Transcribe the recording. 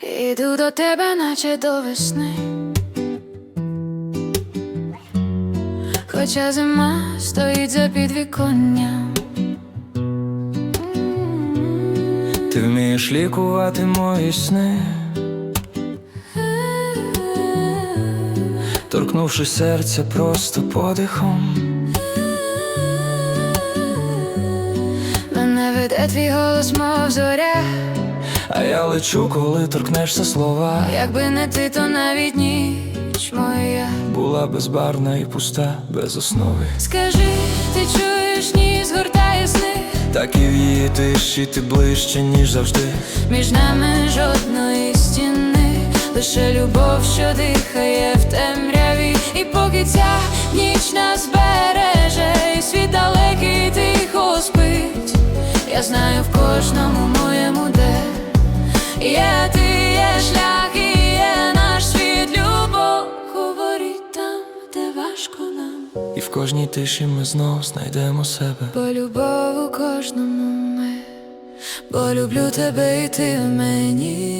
Іду до тебе, наче до весни. Хоча зима стоїть за підвіконням. Ти вмієш лікувати мої сни, торкнувши серця просто подихом. Мене веде твій голос, мов зоря. А я лечу, коли торкнешся слова. Якби не ти, то навіть ніч моя. Була безбарвна і пуста, без основи. Скажи, ти чуєш, ні, згортає сни. Так і в її тиші ти ближче, ніж завжди. Між нами жодної стіни, лише любов, що дихає в темряві. І поки ця ніч нас береже, і світ далекий тихо спить. Я знаю в кожному моєму І в кожній тиші ми знов знайдемо себе. Бо любов у кожному ми, бо люблю тебе і ти в мені.